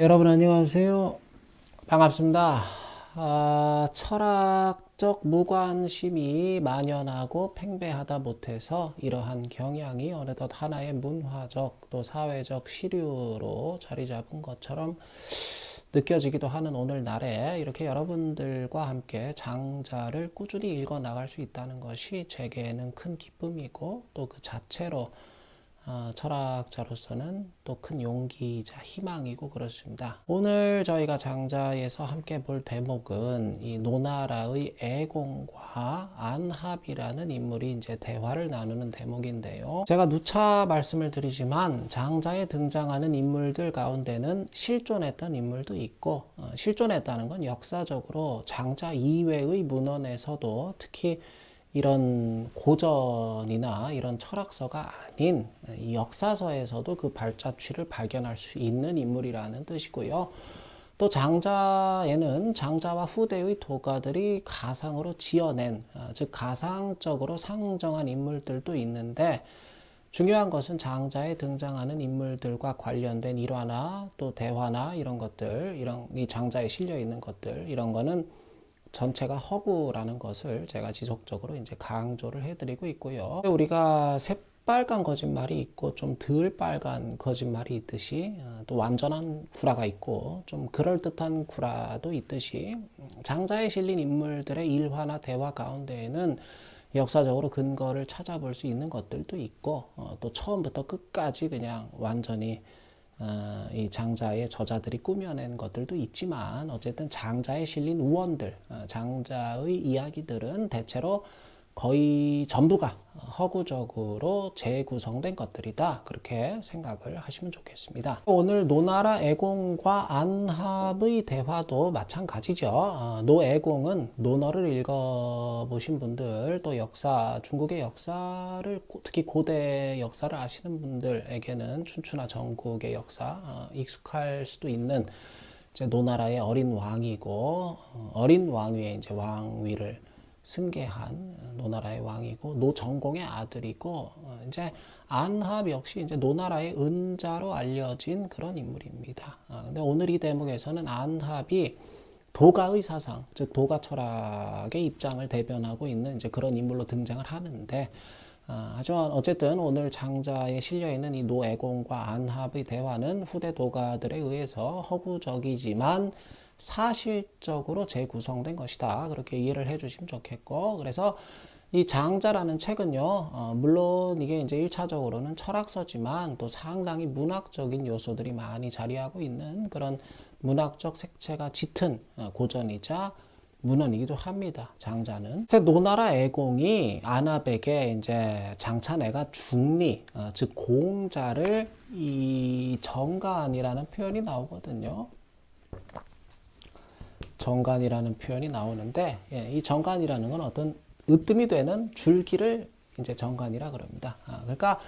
여러분 안녕하세요. 반갑습니다. 아, 철학적 무관심이 만연하고 팽배하다 못해서 이러한 경향이 어느덧 하나의 문화적 또 사회적 시류로 자리 잡은 것처럼 느껴지기도 하는 오늘날에 이렇게 여러분들과 함께 장자를 꾸준히 읽어 나갈 수 있다는 것이 제게는 큰 기쁨이고 또 그 자체로 어, 철학자로서는 또 큰 용기이자 희망이고 그렇습니다. 오늘 저희가 장자에서 함께 볼 대목은 이 노나라의 애공과 안합이라는 인물이 이제 대화를 나누는 대목인데요. 제가 누차 말씀을 드리지만 장자에 등장하는 인물들 가운데는 실존했던 인물도 있고 어, 실존했다는 건 역사적으로 장자 이외의 문헌에서도 특히 이런 고전이나 이런 철학서가 아닌 이 역사서에서도 그 발자취를 발견할 수 있는 인물이라는 뜻이고요. 또 장자에는 장자와 후대의 도가들이 가상으로 지어낸, 어, 즉 가상적으로 상정한 인물들도 있는데 중요한 것은 장자에 등장하는 인물들과 관련된 일화나 또 대화나 이런 것들, 이런 이 장자에 실려 있는 것들, 이런 거는 전체가 허구라는 것을 제가 지속적으로 이제 강조를 해드리고 있고요. 우리가 새빨간 거짓말이 있고 좀 덜 빨간 거짓말이 있듯이 어, 또 완전한 구라가 있고 좀 그럴듯한 구라도 있듯이 장자에 실린 인물들의 일화나 대화 가운데에는 역사적으로 근거를 찾아볼 수 있는 것들도 있고 어, 또 처음부터 끝까지 그냥 완전히 어, 이 장자의 저자들이 꾸며낸 것들도 있지만 어쨌든 장자에 실린 우원들, 어, 장자의 이야기들은 대체로 거의 전부가 허구적으로 재구성된 것들이다. 그렇게 생각을 하시면 좋겠습니다. 오늘 노나라 애공과 안합의 대화도 마찬가지죠. 어, 노애공은 논어를 읽어보신 분들, 또 역사, 중국의 역사를, 특히 고대 역사를 아시는 분들에게는 춘추나 전국의 역사, 어, 익숙할 수도 있는 이제 노나라의 어린 왕이고, 어, 어린 왕위의 이제 왕위를 승계한 노나라의 왕이고 노정공의 아들이고 어, 이제 안합 역시 이제 노나라의 은자로 알려진 그런 인물입니다. 아, 근데 오늘 이 대목에서는 안합이 도가의 사상, 즉 도가 철학의 입장을 대변하고 있는 이제 그런 인물로 등장을 하는데 아, 하지만 어쨌든 오늘 장자에 실려 있는 이 노애공과 안합의 대화는 후대 도가들에 의해서 허구적이지만 사실적으로 재구성된 것이다. 그렇게 이해를 해주시면 좋겠고, 그래서 이 장자라는 책은요, 어, 물론 이게 이제 1차적으로는 철학서지만 또 상당히 문학적인 요소들이 많이 자리하고 있는 그런 문학적 색채가 짙은 어, 고전이자 문헌이기도 합니다. 장자는. 노나라 애공이 안압에게 이제 장차내가 중리, 어, 즉 공자를 이 정간이라는 표현이 나오거든요. 정간이라는 표현이 나오는데 예, 이 정간이라는 건 어떤 으뜸이 되는 줄기를 이제 정간이라 그럽니다. 아, 그러니까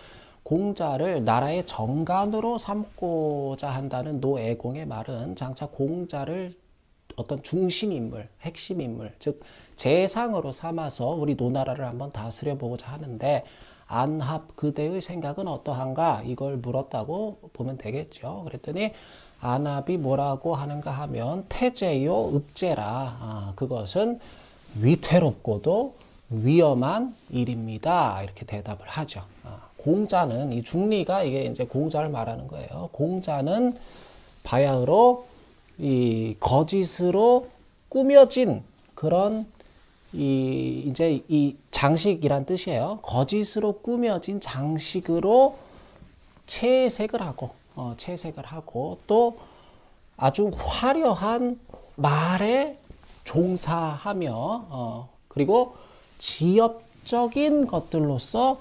공자를 나라의 정간으로 삼고자 한다는 노애공의 말은 장차 공자를 어떤 중심 인물, 핵심 인물, 즉 재상으로 삼아서 우리 노나라를 한번 다스려 보고자 하는데 안합 그대의 생각은 어떠한가 이걸 물었다고 보면 되겠죠. 그랬더니 안압이 뭐라고 하는가 하면 태제요 읍제라. 아, 그것은 위태롭고도 위험한 일입니다. 이렇게 대답을 하죠. 아, 공자는 이 중리가 이게 이제 공자를 말하는 거예요. 공자는 바야흐로 이 거짓으로 꾸며진 그런 이 이제 이 장식이란 뜻이에요. 거짓으로 꾸며진 장식으로 채색을 하고 어, 채색을 하고 또 아주 화려한 말에 종사하며 어, 그리고 지엽적인 것들로서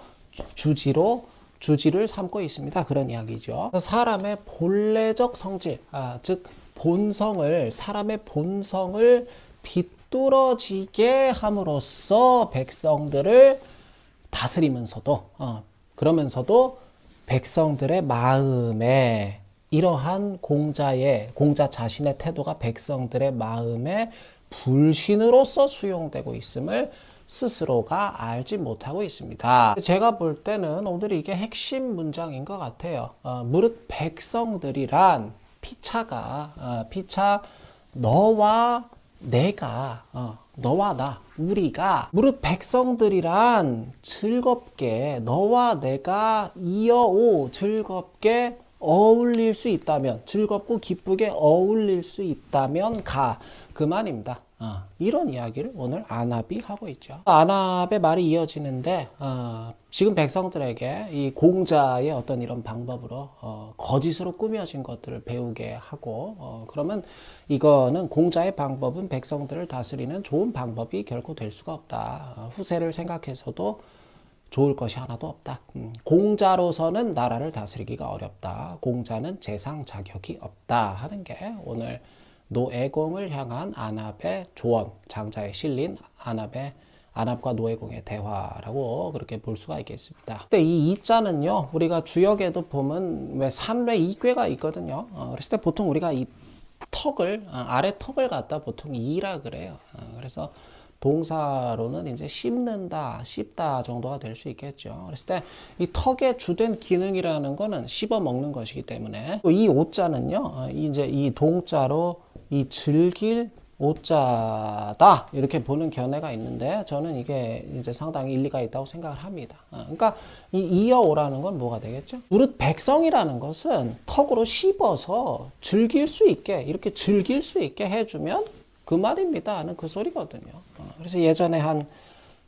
주지로 주지를 삼고 있습니다. 그런 이야기죠. 사람의 본래적 성질, 아, 즉 본성을 사람의 본성을 비뚤어지게 함으로써 백성들을 다스리면서도 어, 그러면서도 백성들의 마음에 이러한 공자의 공자 자신의 태도가 백성들의 마음에 불신으로서 수용되고 있음을 스스로가 알지 못하고 있습니다. 제가 볼 때는 오늘 이게 핵심 문장인 것 같아요. 어, 무릇 백성들이란 피차가 어, 피차 너와 내가 어, 너와 나 우리가 무릇 백성들이란 즐겁게 너와 내가 이어오 즐겁게 어울릴 수 있다면 즐겁고 기쁘게 어울릴 수 있다면 가 그 말입니다. 어, 이런 이야기를 오늘 아납이 하고 있죠. 아납의 말이 이어지는데 어, 지금 백성들에게 이 공자의 어떤 이런 방법으로 어, 거짓으로 꾸며진 것들을 배우게 하고 어, 그러면 이거는 공자의 방법은 백성들을 다스리는 좋은 방법이 결코 될 수가 없다. 어, 후세를 생각해서도 좋을 것이 하나도 없다. 음, 공자로서는 나라를 다스리기가 어렵다. 공자는 재상 자격이 없다 하는 게 오늘 노애공을 향한 안압의 조언, 장자에 실린 안압의 안압과 노예공의 대화라고 그렇게 볼 수가 있겠습니다. 근데 이 이자는요, 우리가 주역에도 보면 왜 산외 이괴가 있거든요. 어, 그랬을 때 보통 우리가 이 턱을 어, 아래 턱을 갖다 보통 이라 그래요. 어, 그래서 동사로는 이제 씹는다, 씹다 정도가 될 수 있겠죠. 그랬을 때 이 턱의 주된 기능이라는 거는 씹어 먹는 것이기 때문에 이 오자는요, 어, 이제 이 동자로 이 즐길 오자다 이렇게 보는 견해가 있는데 저는 이게 이제 상당히 일리가 있다고 생각을 합니다. 어, 그러니까 이 이어오라는 건 뭐가 되겠죠? 무릇 백성이라는 것은 턱으로 씹어서 즐길 수 있게 이렇게 즐길 수 있게 해주면 그 말입니다 하는 그 소리거든요. 어, 그래서 예전에 한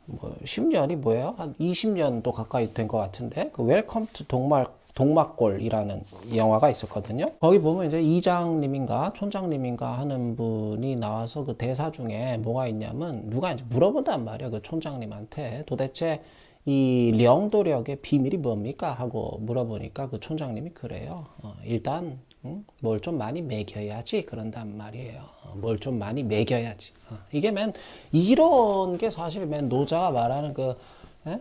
뭐 10년이 뭐예요? 한 20년도 가까이 된 것 같은데 그 웰컴 투 동막 동막골이라는 영화가 있었거든요. 거기 보면 이제 이장님인가 촌장님인가 하는 분이 나와서 그 대사 중에 뭐가 있냐면 누가 이제 물어본단 말이야 그 촌장님한테 도대체 이 령도력의 비밀이 뭡니까 하고 물어보니까 그 촌장님이 그래요. 어, 일단 응? 뭘좀 많이 먹여야지 그런단 말이에요. 어, 뭘좀 많이 먹여야지. 어, 이게 맨 이런 게 사실 맨 노자가 말하는 그 에?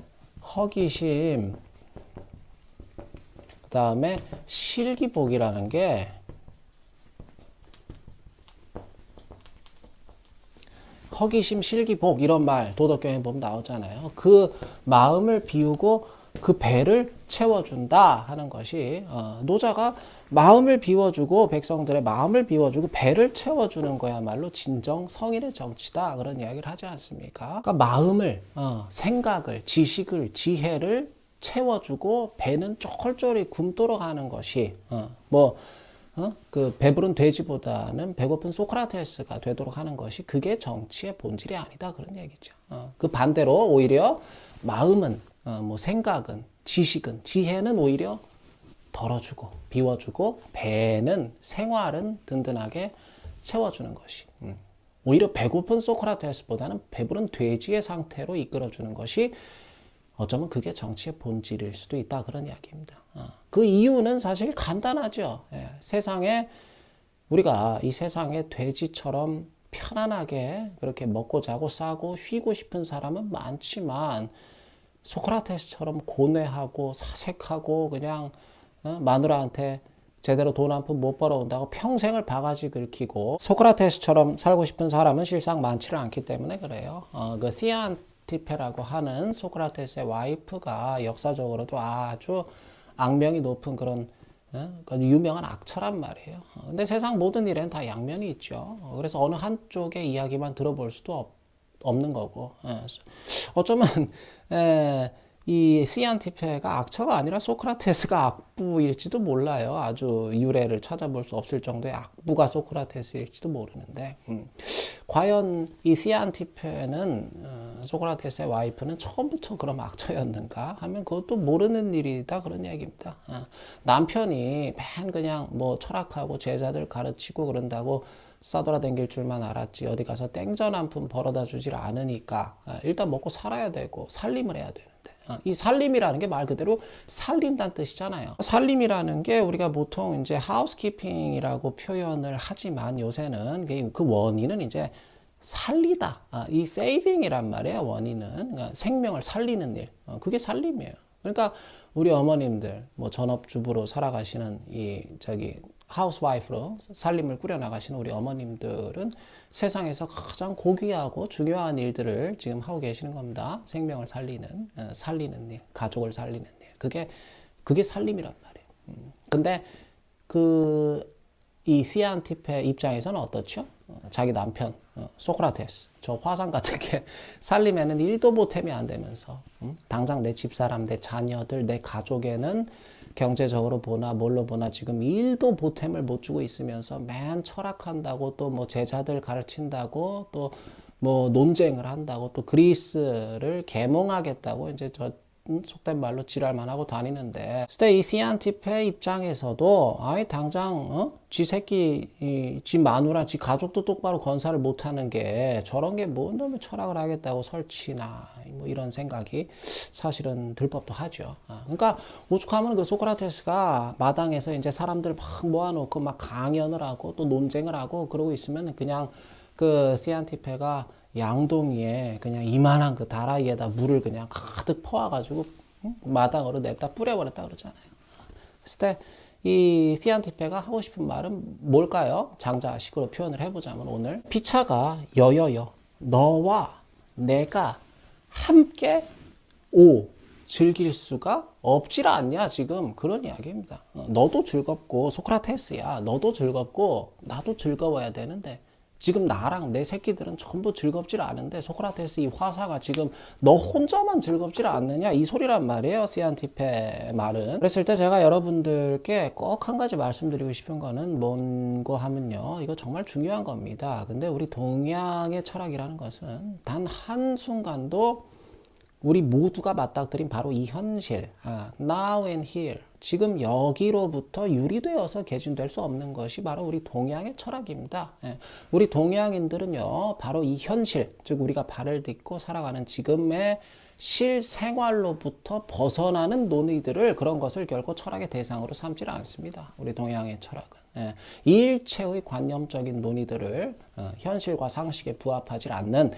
허기심 그 다음에 실기복이라는 게 허기심 실기복 이런 말 도덕경에 보면 나오잖아요. 그 마음을 비우고 그 배를 채워준다 하는 것이 어, 노자가 마음을 비워주고 백성들의 마음을 비워주고 배를 채워주는 거야말로 진정 성인의 정치다 그런 이야기를 하지 않습니까? 그러니까 마음을 어, 생각을 지식을 지혜를 채워주고 배는 쫄쫄이 굶도록 하는 것이 어, 뭐 어? 그 배부른 돼지보다는 배고픈 소크라테스가 되도록 하는 것이 그게 정치의 본질이 아니다 그런 얘기죠. 어, 그 반대로 오히려 마음은 어, 뭐 생각은 지식은 지혜는 오히려 덜어주고 비워주고 배는 생활은 든든하게 채워주는 것이 음. 오히려 배고픈 소크라테스보다는 배부른 돼지의 상태로 이끌어주는 것이 어쩌면 그게 정치의 본질일 수도 있다 그런 이야기입니다. 어. 그 이유는 사실 간단하죠. 예. 세상에 우리가 이 세상에 돼지처럼 편안하게 그렇게 먹고 자고 싸고 쉬고 싶은 사람은 많지만 소크라테스처럼 고뇌하고 사색하고 그냥 어? 마누라한테 제대로 돈 한 푼 못 벌어온다고 평생을 바가지 긁히고 소크라테스처럼 살고 싶은 사람은 실상 많지를 않기 때문에 그래요. 어, 그 시안티페라고 하는 소크라테스의 와이프가 역사적으로도 아주 악명이 높은 그런 어? 유명한 악처란 말이에요. 어, 근데 세상 모든 일에는 다 양면이 있죠. 어, 그래서 어느 한쪽의 이야기만 들어볼 수도 없, 없는 거고. 예. 어쩌면 에, 이 시안티페가 악처가 아니라 소크라테스가 악부일지도 몰라요. 아주 유래를 찾아볼 수 없을 정도의 악부가 소크라테스일지도 모르는데, 음. 과연 이 시안티페는 어, 소크라테스의 와이프는 처음부터 그럼 악처였는가 하면 그것도 모르는 일이다 그런 얘기입니다. 어. 남편이 맨 그냥 뭐 철학하고 제자들 가르치고 그런다고 싸돌아 댕길 줄만 알았지 어디 가서 땡전 한 푼 벌어다 주질 않으니까 어, 일단 먹고 살아야 되고 살림을 해야 되는데 어, 이 살림이라는 게 말 그대로 살린다는 뜻이잖아요. 살림이라는 게 우리가 보통 이제 하우스키핑이라고 표현을 하지만 요새는 그 원인은 이제 살리다. 아, 이 세이빙이란 말이에요. 원인은 그러니까 생명을 살리는 일. 어, 그게 살림이에요. 그러니까 우리 어머님들 뭐 전업주부로 살아가시는 이 저기 하우스와이프로 살림을 꾸려나가시는 우리 어머님들은 세상에서 가장 고귀하고 중요한 일들을 지금 하고 계시는 겁니다. 생명을 살리는, 어, 살리는 일, 가족을 살리는 일. 그게, 그게 살림이란 말이에요. 음. 근데 그 이 시안티페 입장에서는 어떻죠? 어, 자기 남편 어, 소크라테스 저 화상 같은 게 살림에는 일도 보탬이 안 되면서 음? 당장 내 집사람, 내 자녀들, 내 가족에는 경제적으로 보나 뭘로 보나 지금 일도 보탬을 못 주고 있으면서 맨 철학한다고 또 뭐 제자들 가르친다고 또 뭐 논쟁을 한다고 또 그리스를 계몽하겠다고 이제 저 음, 속된 말로 지랄만 하고 다니는데 그때 이 시안티페 입장에서도 아예 당장 어? 지 새끼 이, 지 마누라 지 가족도 똑바로 건사를 못하는 게 저런 게 뭔 놈의 철학을 하겠다고 설치나 뭐 이런 생각이 사실은 들 법도 하죠 아, 그러니까 오죽하면 그 소크라테스가 마당에서 이제 사람들 막 모아놓고 막 강연을 하고 또 논쟁을 하고 그러고 있으면 그냥 그 시안티페가 양동이에 그냥 이만한 그 다라이에다 물을 그냥 가득 퍼와가지고 응? 마당으로 냅다 뿌려버렸다 그러잖아요. 그때 이 시안티페가 하고 싶은 말은 뭘까요? 장자식으로 표현을 해보자면 오늘 피차가 여여여 너와 내가 함께 오 즐길 수가 없질 않냐 지금 그런 이야기입니다. 어, 너도 즐겁고 소크라테스야 너도 즐겁고 나도 즐거워야 되는데 지금 나랑 내 새끼들은 전부 즐겁질 않은데 소크라테스 이 화사가 지금 너 혼자만 즐겁질 않느냐? 이 소리란 말이에요 시안티페 말은. 그랬을 때 제가 여러분들께 꼭 한 가지 말씀드리고 싶은 거는 뭔고 하면요. 이거 정말 중요한 겁니다. 근데 우리 동양의 철학이라는 것은 단 한순간도 우리 모두가 맞닥뜨린 바로 이 현실, 아, now and here. 지금 여기로부터 유리되어서 개진될 수 없는 것이 바로 우리 동양의 철학입니다. 예. 우리 동양인들은요, 바로 이 현실, 즉 우리가 발을 딛고 살아가는 지금의 실생활로부터 벗어나는 논의들을 그런 것을 결코 철학의 대상으로 삼지 않습니다. 우리 동양의 철학은. 예. 일체의 관념적인 논의들을 어, 현실과 상식에 부합하지 않는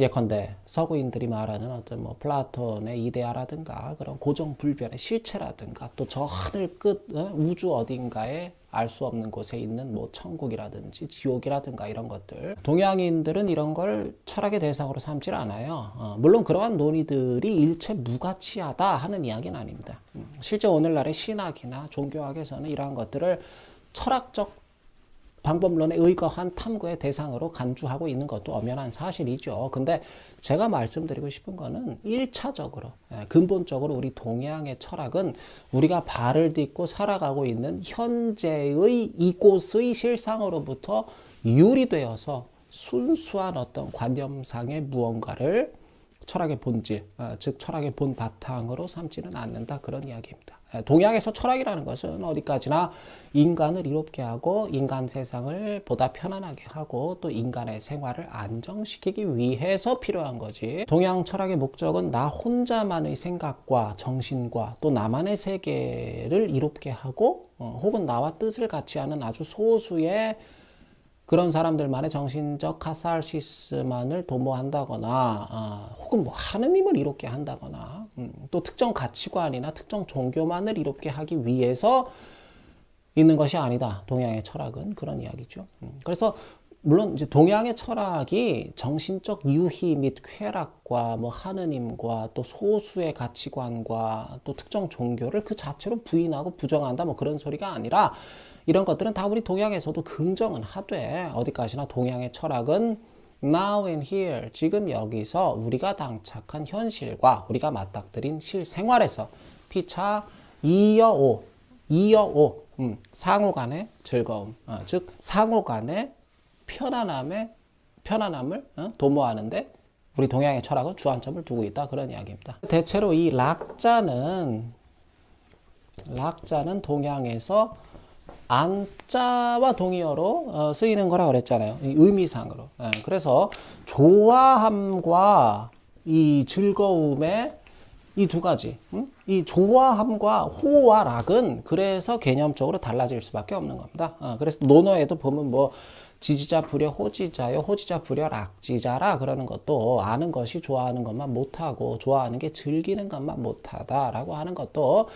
예컨대 서구인들이 말하는 어떤 뭐 플라톤의 이데아라든가 그런 고정 불변의 실체라든가 또 저 하늘 끝 어? 우주 어딘가에 알 수 없는 곳에 있는 뭐 천국이라든지 지옥이라든가 이런 것들 동양인들은 이런 걸 철학의 대상으로 삼질 않아요. 어, 물론 그러한 논의들이 일체 무가치하다 하는 이야기는 아닙니다. 음, 실제 오늘날의 신학이나 종교학에서는 이러한 것들을 철학적 방법론에 의거한 탐구의 대상으로 간주하고 있는 것도 엄연한 사실이죠. 근데 제가 말씀드리고 싶은 거는 1차적으로, 예, 근본적으로 우리 동양의 철학은 우리가 발을 딛고 살아가고 있는 현재의 이곳의 실상으로부터 유리되어서 순수한 어떤 관념상의 무언가를 철학의 본질, 어, 즉 철학의 본 바탕으로 삼지는 않는다 그런 이야기입니다. 예, 동양에서 철학이라는 것은 어디까지나 인간을 이롭게 하고 인간 세상을 보다 편안하게 하고 또 인간의 생활을 안정시키기 위해서 필요한 거지. 동양 철학의 목적은 나 혼자만의 생각과 정신과 또 나만의 세계를 이롭게 하고 어, 혹은 나와 뜻을 같이 하는 아주 소수의 그런 사람들만의 정신적 카살시스만을 도모한다거나 아, 혹은 뭐 하느님을 이롭게 한다거나 음, 또 특정 가치관이나 특정 종교만을 이롭게 하기 위해서 있는 것이 아니다. 동양의 철학은 그런 이야기죠. 음, 그래서 물론 이제 동양의 철학이 정신적 유희 및 쾌락과 뭐 하느님과 또 소수의 가치관과 또 특정 종교를 그 자체로 부인하고 부정한다 뭐 그런 소리가 아니라 이런 것들은 다 우리 동양에서도 긍정은 하되 어디까지나 동양의 철학은 now and here 지금 여기서 우리가 당착한 현실과 우리가 맞닥뜨린 실생활에서 피차 이어오 이어오 음, 상호 간의 즐거움 어, 즉 상호 간의 편안함의 편안함을 어, 도모하는데 우리 동양의 철학은 주안점을 두고 있다 그런 이야기입니다. 대체로 이 락자는 락자는 동양에서 안자와 동의어로 어, 쓰이는 거라 그랬잖아요. 의미상으로. 예, 그래서 좋아함과 이 즐거움의 이 두 가지, 음? 이 좋아함과 호와 락은 그래서 개념적으로 달라질 수밖에 없는 겁니다. 어, 그래서 논어에도 보면 뭐 지지자 불여 호지자요 호지자 불여 락지자라 그러는 것도 아는 것이 좋아하는 것만 못하고 좋아하는 게 즐기는 것만 못하다라고 하는 것도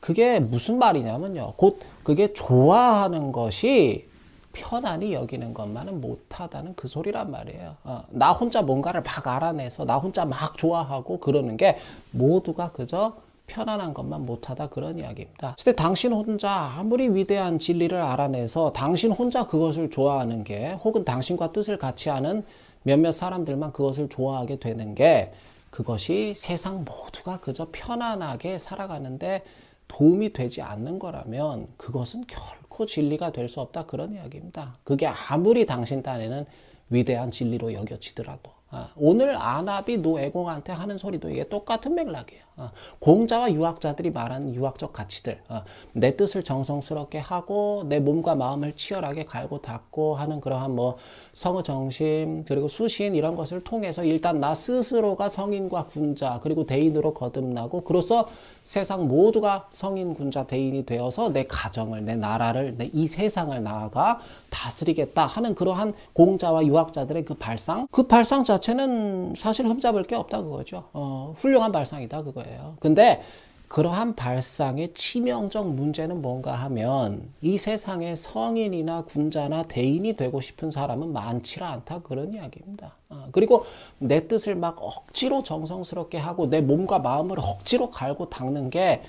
그게 무슨 말이냐면요. 곧 그게 좋아하는 것이 편안히 여기는 것만은 못하다는 그 소리란 말이에요. 어, 나 혼자 뭔가를 막 알아내서 나 혼자 막 좋아하고 그러는 게 모두가 그저 편안한 것만 못하다 그런 이야기입니다. 근데 당신 혼자 아무리 위대한 진리를 알아내서 당신 혼자 그것을 좋아하는 게 혹은 당신과 뜻을 같이 하는 몇몇 사람들만 그것을 좋아하게 되는 게 그것이 세상 모두가 그저 편안하게 살아가는데 도움이 되지 않는 거라면 그것은 결코 진리가 될 수 없다 그런 이야기입니다. 그게 아무리 당신 딴에는 위대한 진리로 여겨지더라도 아, 오늘 아나비 노애공한테 하는 소리도 이게 똑같은 맥락이에요. 아, 공자와 유학자들이 말하는 유학적 가치들, 아, 내 뜻을 정성스럽게 하고 내 몸과 마음을 치열하게 갈고 닦고 하는 그러한 뭐 성의 정신 그리고 수신 이런 것을 통해서 일단 나 스스로가 성인과 군자 그리고 대인으로 거듭나고 그로써 세상 모두가 성인 군자 대인이 되어서 내 가정을 내 나라를 내 이 세상을 나아가 다스리겠다 하는 그러한 공자와 유학자들의 그 발상. 그 발상 자체는 사실 흠잡을 게 없다 그거죠. 어, 훌륭한 발상이다 그거예요 근데 그러한 발상의 치명적 문제는 뭔가 하면 이 세상에 성인이나 군자나 대인이 되고 싶은 사람은 많지가 않다 그런 이야기입니다. 어, 그리고 내 뜻을 막 억지로 정성스럽게 하고 내 몸과 마음을 억지로 갈고 닦는 게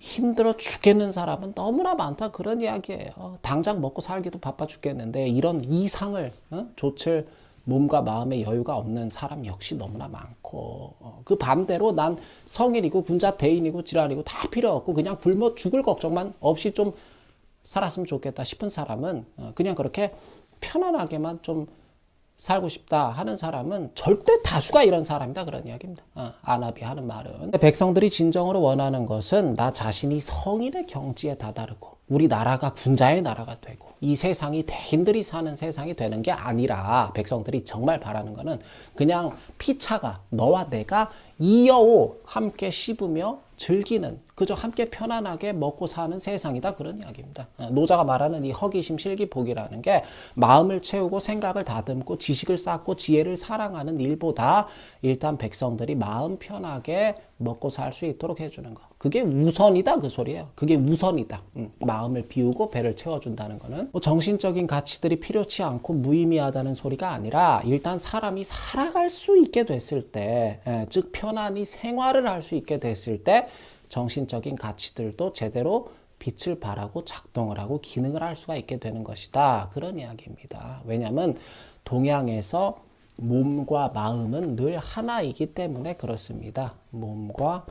힘들어 죽겠는 사람은 너무나 많다 그런 이야기예요. 당장 먹고 살기도 바빠 죽겠는데 이런 이상을 어? 조칠 몸과 마음의 여유가 없는 사람 역시 너무나 많고 어, 그 반대로 난 성인이고 군자 대인이고 지랄이고 다 필요 없고 그냥 굶어 죽을 걱정만 없이 좀 살았으면 좋겠다 싶은 사람은 어, 그냥 그렇게 편안하게만 좀 살고 싶다 하는 사람은 절대 다수가 이런 사람이다 그런 이야기입니다. 어, 아나비 하는 말은 백성들이 진정으로 원하는 것은 나 자신이 성인의 경지에 다다르고 우리 나라가 군자의 나라가 되고 이 세상이 대인들이 사는 세상이 되는 게 아니라 백성들이 정말 바라는 거는 그냥 피차가 너와 내가 이여오 함께 씹으며 즐기는 그저 함께 편안하게 먹고 사는 세상이다 그런 이야기입니다. 어, 노자가 말하는 이 허기심 실기복이라는 게 마음을 채우고 생각을 다듬고 지식을 쌓고 지혜를 사랑하는 일보다 일단 백성들이 마음 편하게 먹고 살 수 있도록 해주는 거. 그게 우선이다 그 소리예요. 그게 우선이다. 음, 마음을 비우고 배를 채워준다는 거는 뭐 정신적인 가치들이 필요치 않고 무의미하다는 소리가 아니라 일단 사람이 살아갈 수 있게 됐을 때, 예, 즉 편안히 생활을 할 수 있게 됐을 때 정신적인 가치들도 제대로 빛을 발하고 작동을 하고 기능을 할 수가 있게 되는 것이다. 그런 이야기입니다. 왜냐하면 동양에서 몸과 마음은 늘 하나이기 때문에 그렇습니다. 몸과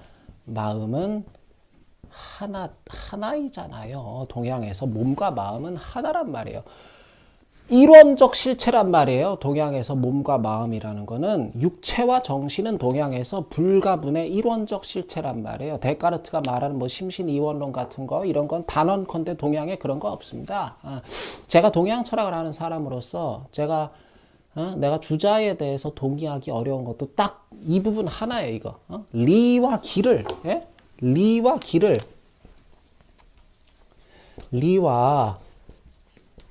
마음은 하나 하나이잖아요. 동양에서 몸과 마음은 하나란 말이에요. 이론적 실체란 말이에요. 동양에서 몸과 마음이라는 거는 육체와 정신은 동양에서 불가분의 이론적 실체란 말이에요. 데카르트가 말하는 뭐 심신 이원론 같은 거 이런 건 단언컨대 동양에 그런 거 없습니다. 아, 제가 동양 철학을 하는 사람으로서 제가 어? 내가 주자에 대해서 동의하기 어려운 것도 딱 이 부분 하나예요. 이거 어? 리와 기를 예? 리와 기를 리와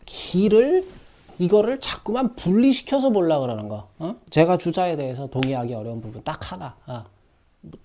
기를 이거를 자꾸만 분리시켜서 보려 그러는 거. 어? 제가 주자에 대해서 동의하기 어려운 부분 딱 하나. 어.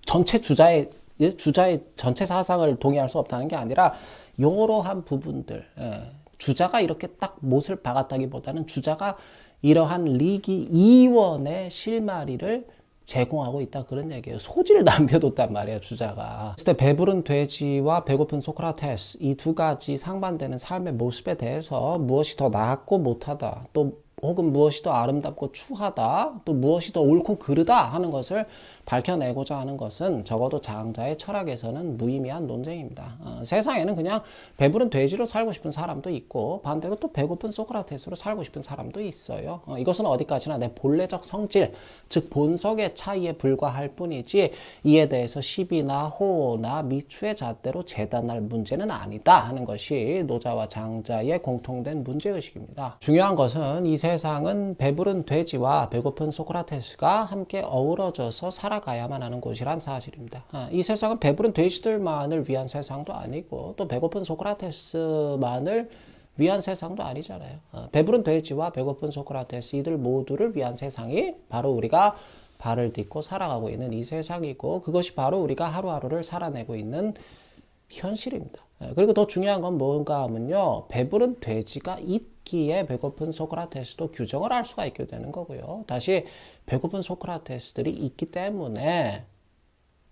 전체 주자의 예? 주자의 전체 사상을 동의할 수 없다는 게 아니라 이러한 부분들. 예. 주자가 이렇게 딱 못을 박았다기보다는 주자가 이러한 리기 이원의 실마리를 제공하고 있다 그런 얘기예요. 소지를 남겨뒀단 말이에요, 주자가. 그때 배부른 돼지와 배고픈 소크라테스 이 두 가지 상반되는 삶의 모습에 대해서 무엇이 더 낫고 못하다 또 혹은 무엇이 더 아름답고 추하다, 또 무엇이 더 옳고 그르다 하는 것을 밝혀내고자 하는 것은 적어도 장자의 철학에서는 무의미한 논쟁입니다. 어, 세상에는 그냥 배부른 돼지로 살고 싶은 사람도 있고 반대로 또 배고픈 소크라테스로 살고 싶은 사람도 있어요. 어, 이것은 어디까지나 내 본래적 성질, 즉 본성의 차이에 불과할 뿐이지 이에 대해서 시비나 호나 미추의 잣대로 재단할 문제는 아니다 하는 것이 노자와 장자의 공통된 문제의식입니다. 중요한 것은 이세 상은 배부른 돼지와 배고픈 소크라테스가 함께 어우러져서 살아가야만 하는 곳이란 사실입니다. 아, 이 세상은 배부른 돼지들만을 위한 세상도 아니고 또 배고픈 소크라테스만을 위한 세상도 아니잖아요. 아, 배부른 돼지와 배고픈 소크라테스 이들 모두를 위한 세상이 바로 우리가 발을 딛고 살아가고 있는 이 세상이고 그것이 바로 우리가 하루하루를 살아내고 있는 현실입니다. 예, 그리고 더 중요한 건 뭔가 하면요. 배부른 돼지가 있기에 배고픈 소크라테스도 규정을 할 수가 있게 되는 거고요. 다시 배고픈 소크라테스들이 있기 때문에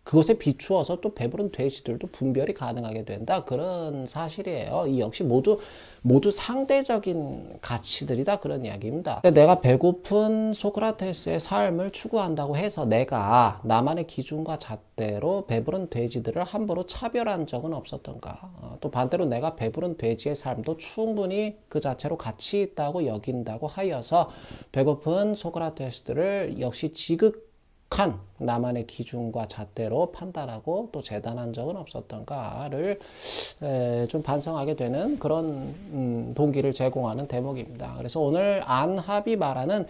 그것에 비추어서 또 배부른 돼지들도 분별이 가능하게 된다. 그런 사실이에요. 이 역시 모두 모두 상대적인 가치들이다 그런 이야기입니다. 내가 배고픈 소크라테스의 삶을 추구한다고 해서 내가 나만의 기준과 잣대로 배부른 돼지들을 함부로 차별한 적은 없었던가? 어, 또 반대로 내가 배부른 돼지의 삶도 충분히 그 자체로 가치 있다고 여긴다고 하여서 배고픈 소크라테스들을 역시 지극 한 나만의 기준과 잣대로 판단하고 또 재단한 적은 없었던가를 에, 좀 반성하게 되는 그런 음, 동기를 제공하는 대목입니다. 그래서 오늘 안합이 말하는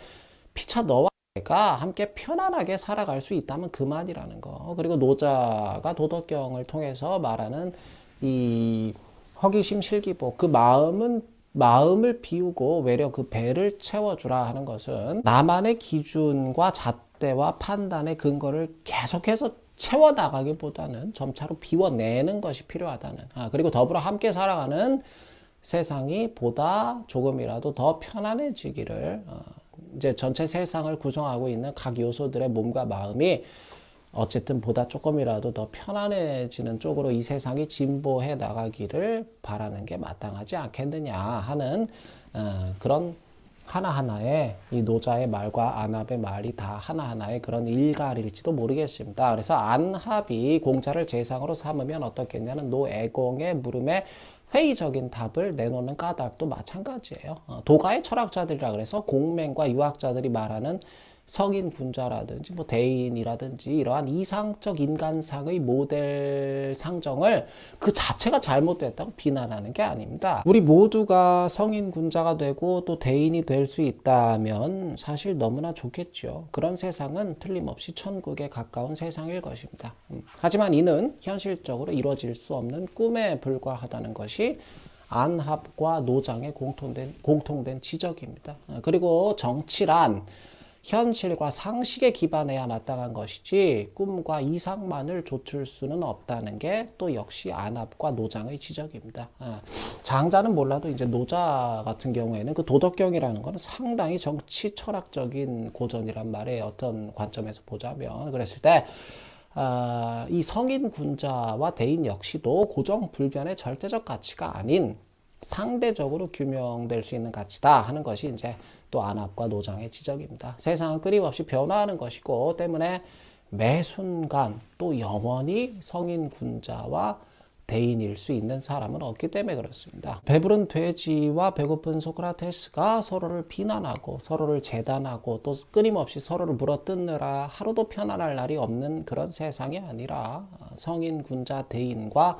피차 너와 내가 함께 편안하게 살아갈 수 있다면 그만이라는 거. 그리고 노자가 도덕경을 통해서 말하는 이 허기심 실기복 그 마음은 마음을 비우고 외려 그 배를 채워주라 하는 것은 나만의 기준과 잣대와 판단의 근거를 계속해서 채워나가기보다는 점차로 비워내는 것이 필요하다는. 아, 그리고 더불어 함께 살아가는 세상이 보다 조금이라도 더 편안해지기를, 어, 이제 전체 세상을 구성하고 있는 각 요소들의 몸과 마음이 어쨌든 보다 조금이라도 더 편안해지는 쪽으로 이 세상이 진보해 나가기를 바라는 게 마땅하지 않겠느냐 하는 어, 그런 하나하나의 이 노자의 말과 안합의 말이 다 하나하나의 그런 일갈일지도 모르겠습니다. 그래서 안합이 공자를 제상으로 삼으면 어떻겠냐는 노애공의 물음에 회의적인 답을 내놓는 까닭도 마찬가지예요. 어, 도가의 철학자들이라 그래서 공맹과 유학자들이 말하는 성인 군자라든지 뭐 대인이라든지 이러한 이상적 인간상의 모델 상정을 그 자체가 잘못됐다고 비난하는 게 아닙니다. 우리 모두가 성인 군자가 되고 또 대인이 될 수 있다면 사실 너무나 좋겠죠. 그런 세상은 틀림없이 천국에 가까운 세상일 것입니다. 음. 하지만 이는 현실적으로 이루어질 수 없는 꿈에 불과하다는 것이 안합과 노장의 공통된, 공통된 지적입니다. 어, 그리고 정치란 현실과 상식에 기반해야 마땅한 것이지 꿈과 이상만을 좇을 수는 없다는 게 또 역시 안압과 노장의 지적입니다. 아, 장자는 몰라도 이제 노자 같은 경우에는 그 도덕경이라는 것은 상당히 정치 철학적인 고전이란 말에 어떤 관점에서 보자면 그랬을 때 아, 이 성인 군자와 대인 역시도 고정 불변의 절대적 가치가 아닌 상대적으로 규명될 수 있는 가치다 하는 것이 이제 또 안압과 노장의 지적입니다. 세상은 끊임없이 변화하는 것이고 때문에 매 순간 또 영원히 성인 군자와 대인일 수 있는 사람은 없기 때문에 그렇습니다. 배부른 돼지와 배고픈 소크라테스가 서로를 비난하고 서로를 재단하고 또 끊임없이 서로를 물어뜯느라 하루도 편안할 날이 없는 그런 세상이 아니라 성인 군자 대인과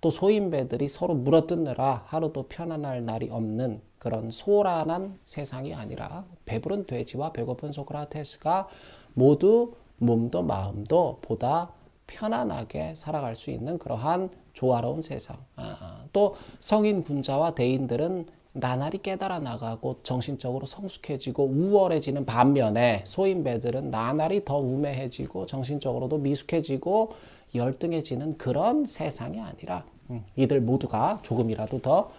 또 소인배들이 서로 물어뜯느라 하루도 편안할 날이 없는 그런 소란한 세상이 아니라 배부른 돼지와 배고픈 소크라테스가 모두 몸도 마음도 보다 편안하게 살아갈 수 있는 그러한 조화로운 세상. 아, 또 성인 군자와 대인들은 나날이 깨달아 나가고 정신적으로 성숙해지고 우월해지는 반면에 소인배들은 나날이 더 우매해지고 정신적으로도 미숙해지고 열등해지는 그런 세상이 아니라 음, 이들 모두가 조금이라도 더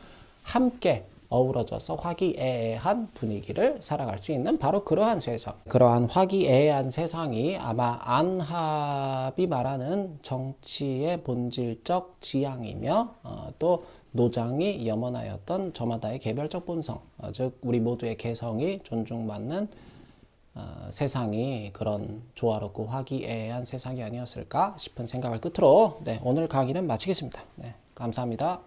함께 어우러져서 화기애애한 분위기를 살아갈 수 있는 바로 그러한 세상. 그러한 화기애애한 세상이 아마 안합이 말하는 정치의 본질적 지향이며 어, 또 노장이 염원하였던 저마다의 개별적 본성, 어, 즉 우리 모두의 개성이 존중받는 어, 세상이 그런 조화롭고 화기애애한 세상이 아니었을까 싶은 생각을 끝으로 네, 오늘 강의는 마치겠습니다. 네, 감사합니다.